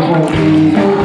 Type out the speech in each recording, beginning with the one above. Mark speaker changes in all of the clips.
Speaker 1: 我うで。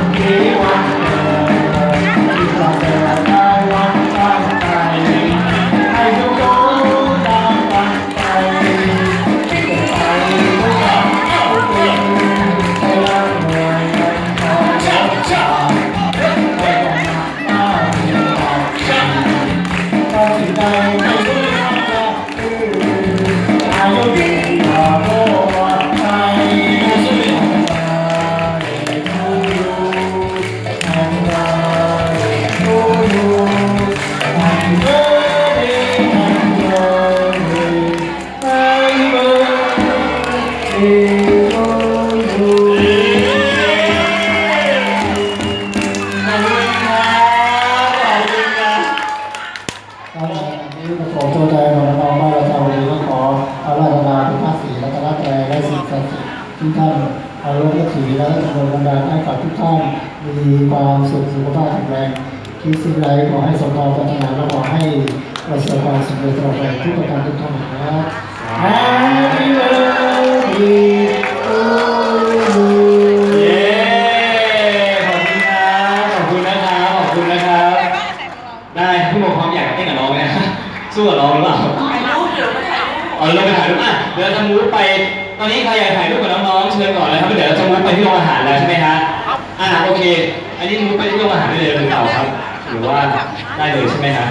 Speaker 1: ที่ท่านอารมณ์ถีและจำนวนบันดาลให้ทุกท่านมีความสุขสุขภาพแข็งแรงคิดสิ่งใขอให้สมความปรารถนาและขอให้ระสบความสำเร็จตลอดไปทุกประการทุกท่านนะ
Speaker 2: กับน้องไหมฮะสู้กับน้องหรือเปล่าถ่ายร
Speaker 3: ูปเดี๋ยวมาถ่ายรู
Speaker 2: ปเอาเราไปถ่ายรูปอะเดี๋ยวเราจะมูฟไป ตอนนี้ใครอยากถ่ายรูปกับน้องๆเชิญก่อนเลยครับเดี๋ยวเราจะมูฟไปที่โรงอาหารแล้วใช่ไหมฮะอ่าโอเค อันนี้มูฟไปที่โรงอาหารได้เลยหรือเปล่าครับ หรือว่าได้เลยใช่ไหมฮะ